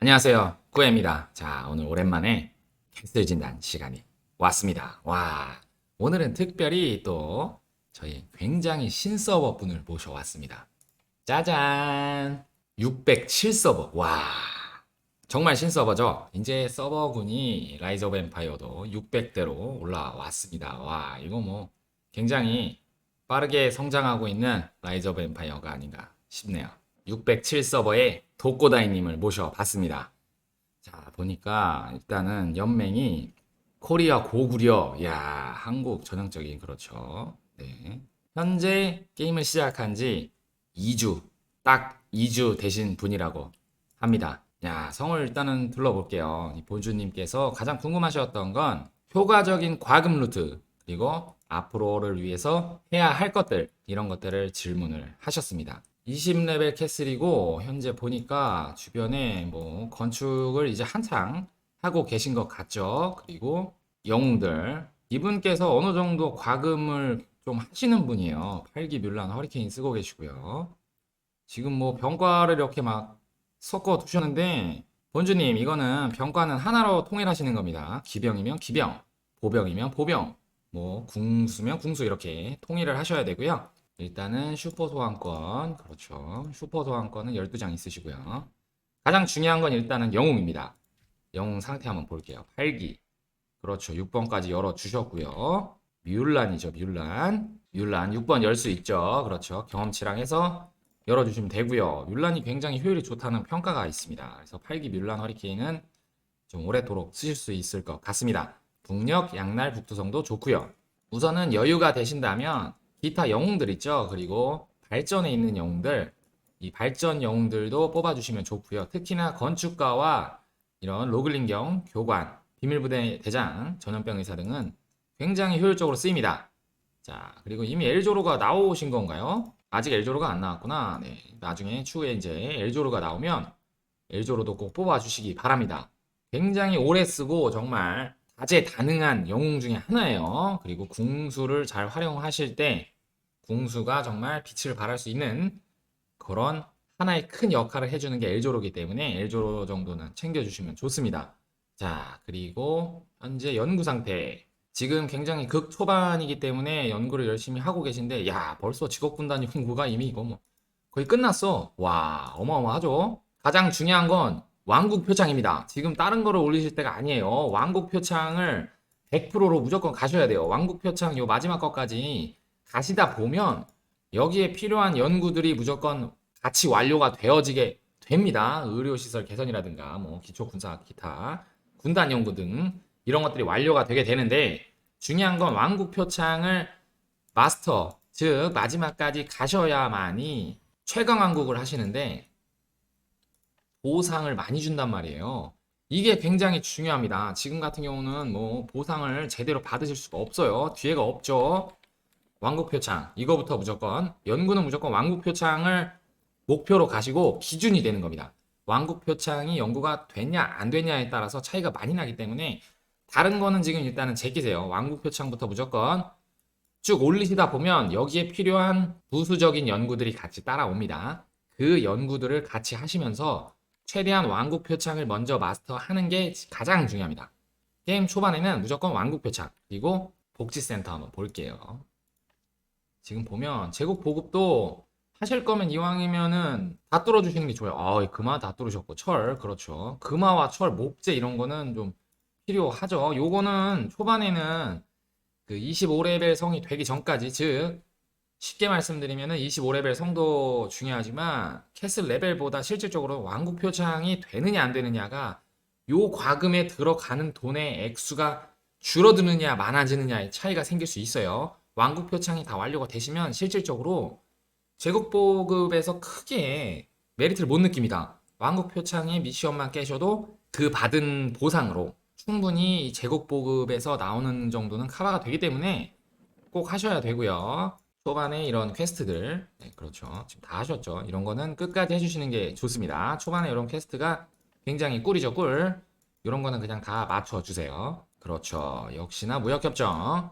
안녕하세요. 꾸에입니다. 자, 오늘 오랜만에 캐슬 진단 시간이 왔습니다. 와, 오늘은 특별히 또 저희 굉장히 신서버 분을 모셔왔습니다. 짜잔! 607 서버. 와, 정말 신서버죠? 이제 서버군이 라이즈 오브 엠파이어도 600대로 올라왔습니다. 와, 이거 뭐 굉장히 빠르게 성장하고 있는 라이즈 오브 엠파이어가 아닌가 싶네요. 607 서버에 독고다이님을 모셔봤습니다. 자, 보니까 일단은 연맹이 코리아 고구려, 야 한국 전형적인 그렇죠. 네. 현재 게임을 시작한 지 2주, 딱 2주 되신 분이라고 합니다. 야, 성을 일단은 둘러볼게요. 이 본주님께서 가장 궁금하셨던 건 효과적인 과금 루트, 그리고 앞으로를 위해서 해야 할 것들, 이런 것들을 질문을 하셨습니다. 20레벨 캐슬이고, 현재 보니까 주변에 뭐 건축을 이제 한창 하고 계신 것 같죠. 그리고 영웅들. 이분께서 어느 정도 과금을 좀 하시는 분이에요. 8기 뮬란 허리케인 쓰고 계시고요. 지금 뭐 병과를 이렇게 막 섞어 두셨는데 본주님 이거는 병과는 하나로 통일하시는 겁니다. 기병이면 기병, 보병이면 보병, 뭐 궁수면 궁수 이렇게 통일을 하셔야 되고요. 일단은 슈퍼 소환권 그렇죠. 슈퍼 소환권은 12장 있으시고요. 가장 중요한 건 일단은 영웅입니다. 영웅 상태 한번 볼게요. 8기 그렇죠. 6번까지 열어 주셨고요. 뮬란이죠. 뮬란. 뮬란 6번 열 수 있죠. 그렇죠. 경험치랑 해서 열어주시면 되고요. 뮬란이 굉장히 효율이 좋다는 평가가 있습니다. 그래서 8기 뮬란 허리케인은 좀 오래도록 쓰실 수 있을 것 같습니다. 북녘, 양날, 북두성도 좋고요. 우선은 여유가 되신다면 기타 영웅들 있죠. 그리고 발전에 있는 영웅들, 이 발전 영웅들도 뽑아주시면 좋고요. 특히나 건축가와 이런 로글링경, 교관, 비밀부대 대장, 전염병 의사 등은 굉장히 효율적으로 쓰입니다. 자, 그리고 이미 엘조로가 나오신 건가요? 아직 엘조로가 안 나왔구나. 네. 나중에 추후에 이제 엘조로가 나오면 엘조로도 꼭 뽑아주시기 바랍니다. 굉장히 오래 쓰고 정말 다재다능한 영웅 중에 하나예요. 그리고 궁수를 잘 활용하실 때 궁수가 정말 빛을 발할 수 있는 그런 하나의 큰 역할을 해주는 게 엘조로기 때문에 엘조로 정도는 챙겨주시면 좋습니다. 자, 그리고 현재 연구 상태. 지금 굉장히 극 초반이기 때문에 연구를 열심히 하고 계신데, 야, 벌써 직업군단 연구가 이미 이거 뭐 거의 끝났어. 와, 어마어마하죠? 가장 중요한 건 왕국 표창입니다. 지금 다른 거를 올리실 때가 아니에요. 왕국 표창을 100%로 무조건 가셔야 돼요. 왕국 표창 요 마지막 것까지 가시다 보면 여기에 필요한 연구들이 무조건 같이 완료가 되어지게 됩니다. 의료시설 개선이라든가 뭐 기초군사 기타 군단 연구 등 이런 것들이 완료가 되게 되는데 중요한 건 왕국 표창을 마스터 즉 마지막까지 가셔야만이 최강 왕국을 하시는데 보상을 많이 준단 말이에요. 이게 굉장히 중요합니다. 지금 같은 경우는 뭐 보상을 제대로 받으실 수가 없어요. 뒤에가 없죠. 왕국 표창 이거부터 무조건 연구는 무조건 왕국 표창을 목표로 가시고 기준이 되는 겁니다. 왕국 표창이 연구가 됐냐 안 됐냐에 따라서 차이가 많이 나기 때문에 다른 거는 지금 일단은 제끼세요. 왕국 표창부터 무조건 쭉 올리시다 보면 여기에 필요한 부수적인 연구들이 같이 따라옵니다. 그 연구들을 같이 하시면서 최대한 왕국 표창을 먼저 마스터하는 게 가장 중요합니다. 게임 초반에는 무조건 왕국 표창 그리고 복지센터 한번 볼게요. 지금 보면 제국 보급도 하실 거면 이왕이면은 다 뚫어주시는 게 좋아요. 아, 금화 다 뚫으셨고 철 그렇죠. 금화와 철, 목재 이런 거는 좀 필요하죠. 요거는 초반에는 그 25레벨 성이 되기 전까지 즉 쉽게 말씀드리면은 25레벨 성도 중요하지만 캐슬 레벨보다 실질적으로 왕국 표창이 되느냐 안 되느냐가 요 과금에 들어가는 돈의 액수가 줄어드느냐 많아지느냐의 차이가 생길 수 있어요. 왕국 표창이 다 완료가 되시면 실질적으로 제국 보급에서 크게 메리트를 못 느낍니다. 왕국 표창의 미션만 깨셔도 그 받은 보상으로 충분히 이 제국 보급에서 나오는 정도는 커버가 되기 때문에 꼭 하셔야 되고요. 초반에 이런 퀘스트들, 네, 그렇죠. 지금 다 하셨죠. 이런 거는 끝까지 해주시는 게 좋습니다. 초반에 이런 퀘스트가 굉장히 꿀이죠, 꿀. 이런 거는 그냥 다 맞춰주세요. 그렇죠. 역시나 무역협정.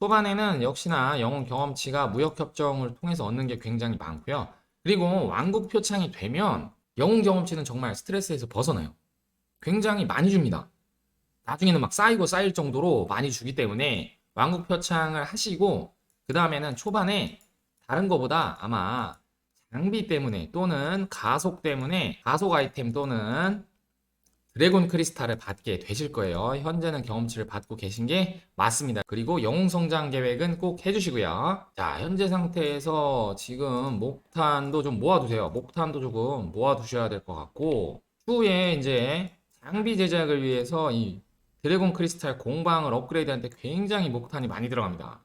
초반에는 역시나 영웅 경험치가 무역협정을 통해서 얻는 게 굉장히 많고요. 그리고 왕국 표창이 되면 영웅 경험치는 정말 스트레스에서 벗어나요. 굉장히 많이 줍니다. 나중에는 막 쌓이고 쌓일 정도로 많이 주기 때문에 왕국 표창을 하시고 그 다음에는 초반에 다른 거보다 아마 장비 때문에 또는 가속 때문에 가속 아이템 또는 드래곤 크리스탈을 받게 되실 거예요. 현재는 경험치를 받고 계신 게 맞습니다. 그리고 영웅 성장 계획은 꼭 해주시고요. 자, 현재 상태에서 지금 목탄도 좀 모아두세요. 목탄도 조금 모아두셔야 될 것 같고 추후에 이제 장비 제작을 위해서 이 드래곤 크리스탈 공방을 업그레이드할 때 굉장히 목탄이 많이 들어갑니다.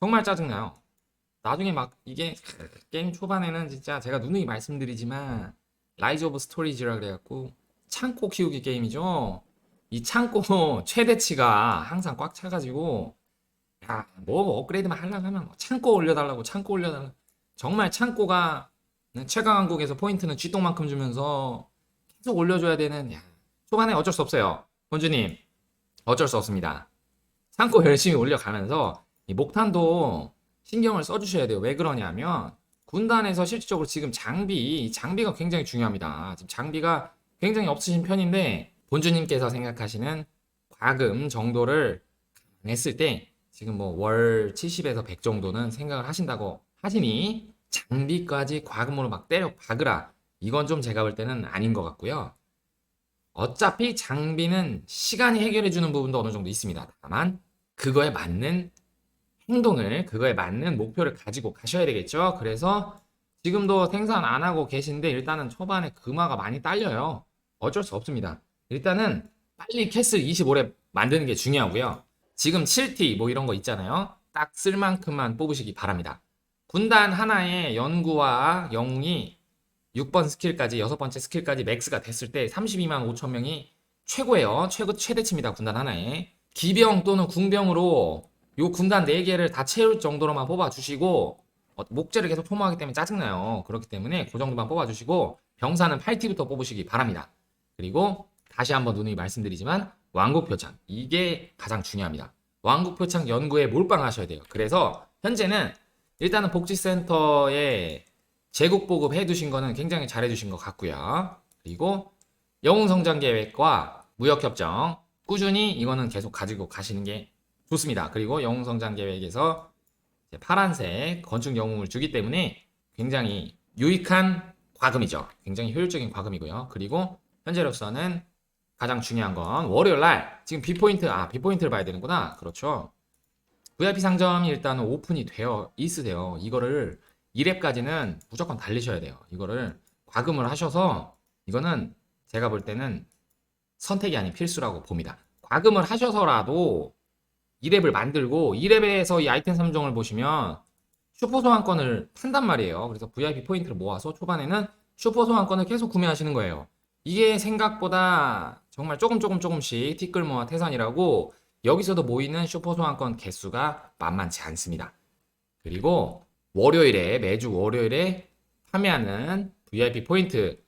정말 짜증나요. 나중에 막 이게 게임 초반에는 진짜 제가 누누이 말씀드리지만 라이즈 오브 스토리지라 그래갖고 창고 키우기 게임이죠. 이 창고 최대치가 항상 꽉 차가지고 야 뭐 업그레이드만 하려고 하면 뭐 창고 올려달라고 창고 올려달라고 정말 창고가 최강한국에서 포인트는 쥐똥만큼 주면서 계속 올려줘야 되는 야 초반에 어쩔 수 없어요. 본주님 어쩔 수 없습니다. 창고 열심히 올려가면서 이 목탄도 신경을 써주셔야 돼요. 왜 그러냐면 군단에서 실질적으로 지금 장비 이 장비가 굉장히 중요합니다. 지금 장비가 굉장히 없으신 편인데 본주님께서 생각하시는 과금 정도를 했을 때 지금 뭐 월 70에서 100 정도는 생각을 하신다고 하시니 장비까지 과금으로 막 때려 박으라 이건 좀 제가 볼 때는 아닌 것 같고요. 어차피 장비는 시간이 해결해 주는 부분도 어느 정도 있습니다. 다만 그거에 맞는 행동을 그거에 맞는 목표를 가지고 가셔야 되겠죠. 그래서 지금도 생산 안 하고 계신데 일단은 초반에 금화가 많이 딸려요. 어쩔 수 없습니다. 일단은 빨리 캐슬 25렙 만드는 게 중요하고요. 지금 7T 뭐 이런 거 있잖아요. 딱 쓸 만큼만 뽑으시기 바랍니다. 군단 하나에 연구와 영웅이 6번 스킬까지 여섯 번째 스킬까지 맥스가 됐을 때 32만 5천 명이 최고예요. 최고 최대치입니다. 군단 하나에. 기병 또는 궁병으로 요 군단 4개를 다 채울 정도로만 뽑아주시고 어, 목재를 계속 소모하기 때문에 짜증나요. 그렇기 때문에 그 정도만 뽑아주시고 병사는 8T부터 뽑으시기 바랍니다. 그리고 다시 한번 누누이 말씀드리지만 왕국 표창 이게 가장 중요합니다. 왕국 표창 연구에 몰빵하셔야 돼요. 그래서 현재는 일단은 복지센터에 제국 보급 해두신 거는 굉장히 잘해주신 것 같고요. 그리고 영웅 성장 계획과 무역 협정 꾸준히 이거는 계속 가지고 가시는 게 좋습니다. 그리고 영웅 성장 계획에서 파란색 건축 영웅을 주기 때문에 굉장히 유익한 과금이죠. 굉장히 효율적인 과금이고요. 그리고 현재로서는 가장 중요한 건 월요일 날 지금 비포인트 아 비포인트를 봐야 되는구나. 그렇죠. VIP 상점이 일단은 오픈이 되어 있으세요. 이거를 2렙까지는 무조건 달리셔야 돼요. 이거를 과금을 하셔서 이거는 제가 볼 때는 선택이 아닌 필수라고 봅니다. 과금을 하셔서라도 2렙을 만들고 2렙에서 이 아이템 3종을 보시면 슈퍼 소환권을 판단 말이에요. 그래서 VIP 포인트를 모아서 초반에는 슈퍼 소환권을 계속 구매하시는 거예요. 이게 생각보다 정말 조금 조금 조금씩 티끌 모아 태산이라고 여기서도 모이는 슈퍼 소환권 개수가 만만치 않습니다. 그리고 월요일에 매주 월요일에 판매하는 VIP 포인트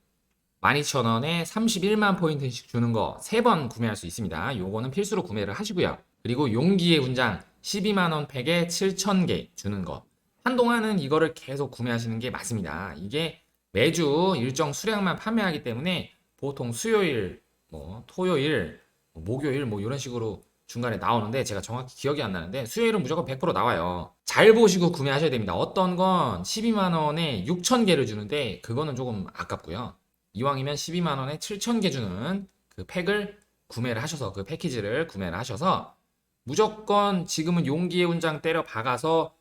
12,000원에 31만 포인트씩 주는 거 3번 구매할 수 있습니다. 요거는 필수로 구매를 하시고요. 그리고 용기의 훈장 12만 원 팩에 7,000개 주는 거. 한동안은 이거를 계속 구매하시는 게 맞습니다. 이게 매주 일정 수량만 판매하기 때문에 보통 수요일, 뭐 토요일, 뭐 목요일 뭐 이런 식으로 중간에 나오는데 제가 정확히 기억이 안 나는데 수요일은 무조건 100% 나와요. 잘 보시고 구매하셔야 됩니다. 어떤 건 12만 원에 6천 개를 주는데 그거는 조금 아깝고요. 이왕이면 12만 원에 7천 개 주는 그 팩을 구매를 하셔서 그 패키지를 구매를 하셔서 무조건 지금은 용기의 훈장 때려 박아서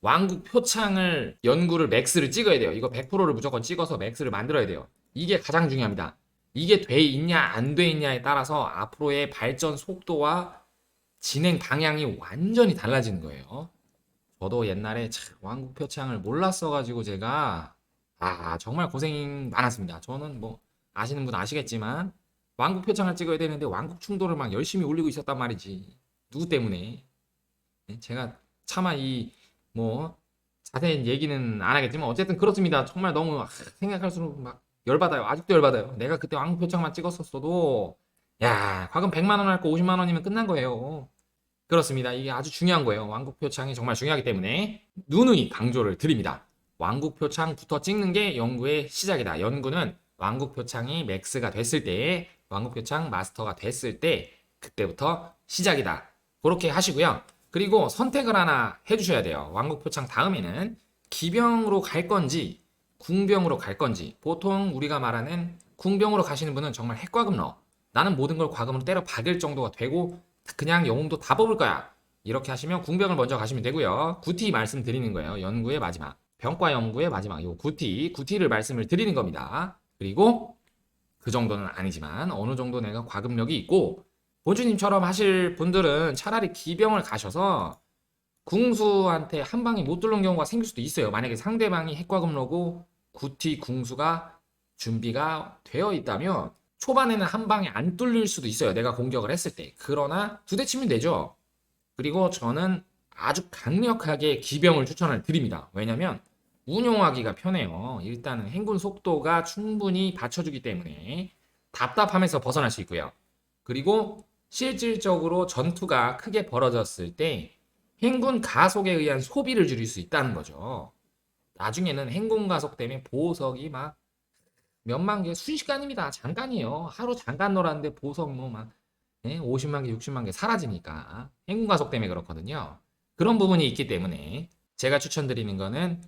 왕국 표창을 연구를 맥스를 찍어야 돼요. 이거 100%를 무조건 찍어서 맥스를 만들어야 돼요. 이게 가장 중요합니다. 이게 돼 있냐 안 돼 있냐에 따라서 앞으로의 발전 속도와 진행 방향이 완전히 달라지는 거예요. 저도 옛날에 참 왕국 표창을 몰랐어가지고 제가 아 정말 고생 많았습니다. 저는 뭐 아시는 분 아시겠지만 왕국 표창을 찍어야 되는데 왕국 충돌을 막 열심히 올리고 있었단 말이지. 누구 때문에? 네, 제가 차마 이 뭐 자세한 얘기는 안 하겠지만 어쨌든 그렇습니다. 정말 너무 아, 생각할수록 막 열받아요. 아직도 열받아요. 내가 그때 왕국 표창만 찍었었어도 야 과금 100만 원 할 거 50만 원이면 끝난 거예요. 그렇습니다. 이게 아주 중요한 거예요. 왕국 표창이 정말 중요하기 때문에 누누이 강조를 드립니다. 왕국 표창부터 찍는 게 연구의 시작이다. 연구는 왕국 표창이 맥스가 됐을 때, 왕국 표창 마스터가 됐을 때, 그때부터 시작이다. 그렇게 하시고요. 그리고 선택을 하나 해주셔야 돼요. 왕국 표창 다음에는 기병으로 갈 건지, 궁병으로 갈 건지. 보통 우리가 말하는 궁병으로 가시는 분은 정말 핵과금 넣어. 나는 모든 걸 과금으로 때려 박을 정도가 되고, 그냥 영웅도 다 뽑을 거야. 이렇게 하시면 궁병을 먼저 가시면 되고요. 구티 말씀드리는 거예요. 연구의 마지막. 병과 연구의 마지막. 요 구티, 구티를 말씀을 드리는 겁니다. 그리고 그 정도는 아니지만 어느 정도 내가 과금력이 있고 본주님처럼 하실 분들은 차라리 기병을 가셔서 궁수한테 한 방에 못 뚫는 경우가 생길 수도 있어요. 만약에 상대방이 핵과금로고 구티 궁수가 준비가 되어 있다면 초반에는 한 방에 안 뚫릴 수도 있어요. 내가 공격을 했을 때. 그러나 두 대 치면 되죠. 그리고 저는 아주 강력하게 기병을 추천을 드립니다. 왜냐면 운용하기가 편해요. 일단은 행군 속도가 충분히 받쳐주기 때문에 답답함에서 벗어날 수 있고요. 그리고 실질적으로 전투가 크게 벌어졌을 때 행군 가속에 의한 소비를 줄일 수 있다는 거죠. 나중에는 행군 가속 때문에 보석이 막 몇만 개 순식간입니다. 잠깐이에요. 하루 잠깐 놀았는데 보석 뭐막 50만 개, 60만 개 사라지니까 행군 가속 때문에 그렇거든요. 그런 부분이 있기 때문에 제가 추천드리는 거는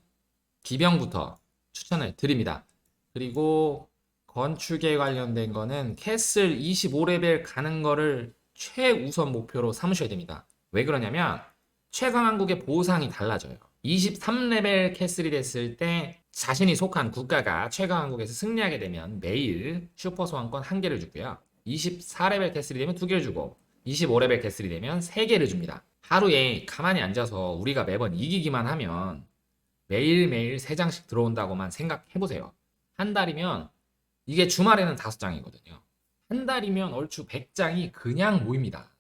기병부터 추천을 드립니다. 그리고 건축에 관련된 거는 캐슬 25레벨 가는 거를 최우선 목표로 삼으셔야 됩니다. 왜 그러냐면 최강한국의 보상이 달라져요. 23레벨 캐슬이 됐을 때 자신이 속한 국가가 최강한국에서 승리하게 되면 매일 슈퍼 소환권 한 개를 주고요. 24레벨 캐슬이 되면 두 개를 주고 25레벨 캐슬이 되면 세 개를 줍니다. 하루에 가만히 앉아서 우리가 매번 이기기만 하면 매일매일 세 장씩 들어온다고만 생각해 보세요. 한 달이면 이게 주말에는 다섯 장이거든요. 한 달이면 얼추 100장이 그냥 모입니다.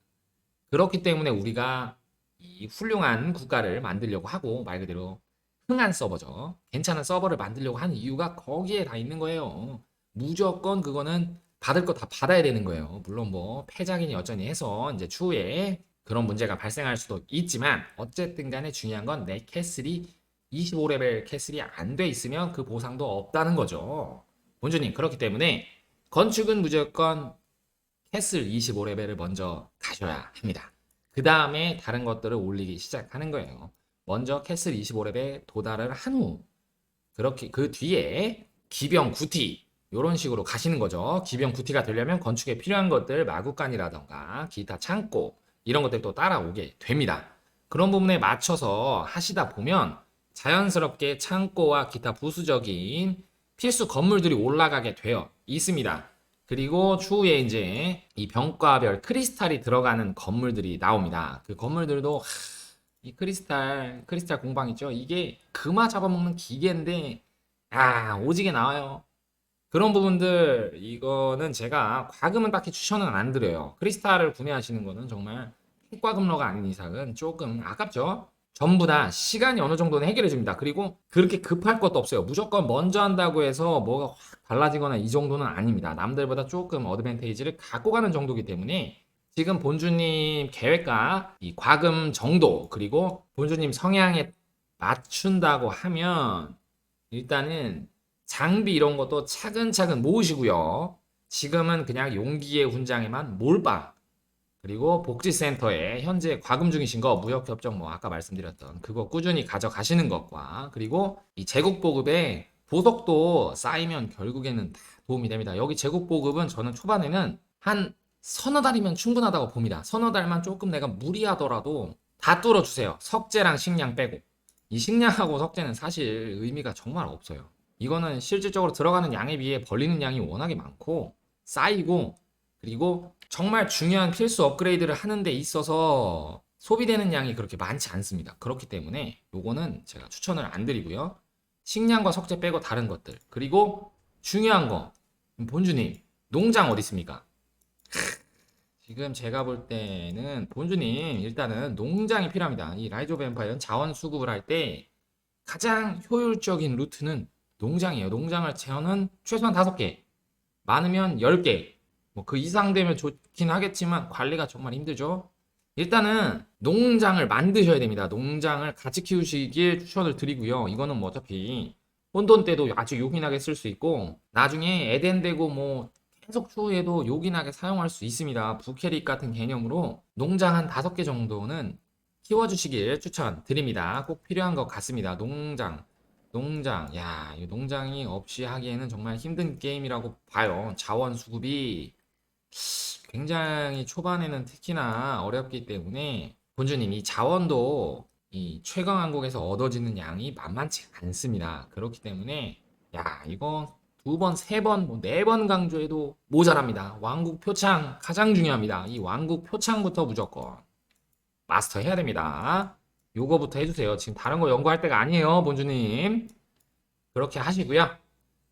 그렇기 때문에 우리가 이 훌륭한 국가를 만들려고 하고 말 그대로 흥한 서버죠. 괜찮은 서버를 만들려고 하는 이유가 거기에 다 있는 거예요. 무조건 그거는 받을 거 다 받아야 되는 거예요. 물론 뭐 패작이니 어쩌니 해서 이제 추후에 그런 문제가 발생할 수도 있지만 어쨌든 간에 중요한 건 내 캐슬이 25레벨 캐슬이 안 돼 있으면 그 보상도 없다는 거죠. 본주님 그렇기 때문에 건축은 무조건 캐슬 25레벨을 먼저 가셔야 합니다. 그 다음에 다른 것들을 올리기 시작하는 거예요. 먼저 캐슬 25레벨 도달을 한 후 그렇게 그 뒤에 기병 구티 이런 식으로 가시는 거죠. 기병 구티가 되려면 건축에 필요한 것들 마구간이라던가 기타 창고 이런 것들 또 따라오게 됩니다. 그런 부분에 맞춰서 하시다 보면 자연스럽게 창고와 기타 부수적인 필수 건물들이 올라가게 되어 있습니다. 그리고 추후에 이제 이 병과별 크리스탈이 들어가는 건물들이 나옵니다. 그 건물들도 하, 이 크리스탈 크리스탈 공방 있죠. 이게 금화 잡아먹는 기계인데 아 오지게 나와요. 그런 부분들 이거는 제가 과금은 딱히 추천은 안 드려요. 크리스탈을 구매하시는 거는 정말 핵과금러가 아닌 이상은 조금 아깝죠. 전부 다 시간이 어느 정도는 해결해 줍니다. 그리고 그렇게 급할 것도 없어요. 무조건 먼저 한다고 해서 뭐가 확 달라지거나 이 정도는 아닙니다. 남들보다 조금 어드밴테이지를 갖고 가는 정도이기 때문에 지금 본주님 계획과 이 과금 정도 그리고 본주님 성향에 맞춘다고 하면 일단은 장비 이런 것도 차근차근 모으시고요. 지금은 그냥 용기의 훈장에만 몰빵 그리고 복지센터에 현재 과금 중이신 거 무역협정 뭐 아까 말씀드렸던 그거 꾸준히 가져가시는 것과 그리고 이 제국 보급에 보석도 쌓이면 결국에는 다 도움이 됩니다. 여기 제국 보급은 저는 초반에는 한 서너 달이면 충분하다고 봅니다. 서너 달만 조금 내가 무리하더라도 다 뚫어주세요. 석재랑 식량 빼고. 이 식량하고 석재는 사실 의미가 정말 없어요. 이거는 실질적으로 들어가는 양에 비해 벌리는 양이 워낙에 많고 쌓이고 그리고 정말 중요한 필수 업그레이드를 하는 데 있어서 소비되는 양이 그렇게 많지 않습니다. 그렇기 때문에 요거는 제가 추천을 안 드리고요. 식량과 석재 빼고 다른 것들. 그리고 중요한 거. 본주님, 농장 어디 있습니까? 지금 제가 볼 때는 본주님 일단은 농장이 필요합니다. 이 라이즈 오브 엠파이어는 자원 수급을 할 때 가장 효율적인 루트는 농장이에요. 농장을 채우는 최소한 5개, 많으면 10개, 뭐 그 이상 되면 좋긴 하겠지만 관리가 정말 힘들죠. 일단은 농장을 만드셔야 됩니다. 농장을 같이 키우시길 추천을 드리고요. 이거는 뭐 어차피 혼돈 때도 아주 요긴하게 쓸 수 있고 나중에 에덴 되고 뭐 계속 추후에도 요긴하게 사용할 수 있습니다. 부캐릭 같은 개념으로 농장 한 다섯 개 정도는 키워주시길 추천드립니다. 꼭 필요한 것 같습니다. 농장, 농장, 야, 이 농장이 없이 하기에는 정말 힘든 게임이라고 봐요. 자원 수급이 굉장히 초반에는 특히나 어렵기 때문에 본주님 이 자원도 이 최강왕국에서 얻어지는 양이 만만치 않습니다. 그렇기 때문에 야, 이거 두 번, 세 번, 뭐 네 번 강조해도 모자랍니다. 왕국 표창 가장 중요합니다. 이 왕국 표창부터 무조건 마스터 해야 됩니다. 요거부터 해주세요. 지금 다른 거 연구할 때가 아니에요, 본주님. 그렇게 하시고요.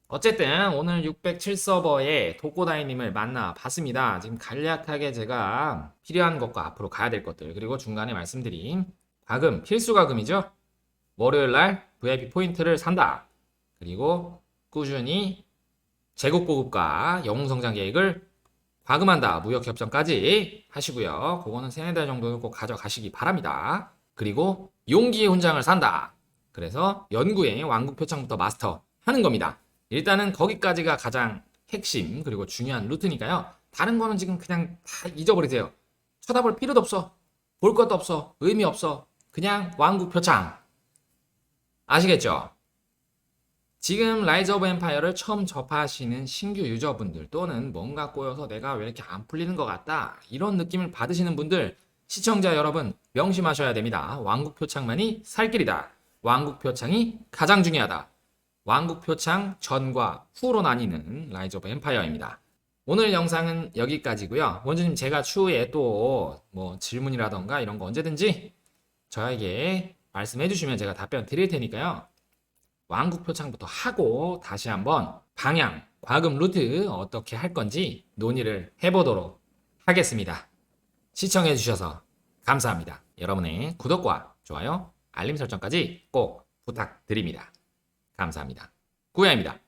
어쨌든 오늘 607서버에 독고다이님을 만나 봤습니다. 지금 간략하게 제가 필요한 것과 앞으로 가야 될 것들 그리고 중간에 말씀드린 과금 필수 과금이죠. 월요일 날 VIP 포인트를 산다. 그리고 꾸준히 제국 보급과 영웅 성장 계획을 과금한다. 무역 협정까지 하시고요. 그거는 세네 달 정도는 꼭 가져가시기 바랍니다. 그리고 용기의 훈장을 산다. 그래서 연구의 왕국 표창부터 마스터 하는 겁니다. 일단은 거기까지가 가장 핵심 그리고 중요한 루트니까요. 다른 거는 지금 그냥 다 잊어버리세요. 쳐다볼 필요도 없어. 볼 것도 없어. 의미 없어. 그냥 왕국 표창. 아시겠죠? 지금 라이즈 오브 엠파이어를 처음 접하시는 신규 유저분들 또는 뭔가 꼬여서 내가 왜 이렇게 안 풀리는 것 같다 이런 느낌을 받으시는 분들 시청자 여러분 명심하셔야 됩니다. 왕국 표창만이 살 길이다. 왕국 표창이 가장 중요하다. 왕국 표창 전과 후로 나뉘는 라이즈 오브 엠파이어입니다. 오늘 영상은 여기까지고요. 원주님 제가 추후에 또 뭐 질문이라던가 이런 거 언제든지 저에게 말씀해 주시면 제가 답변 드릴 테니까요. 왕국 표창부터 하고 다시 한번 방향, 과금 루트 어떻게 할 건지 논의를 해보도록 하겠습니다. 시청해 주셔서 감사합니다. 여러분의 구독과 좋아요, 알림 설정까지 꼭 부탁드립니다. 감사합니다. 구야입니다.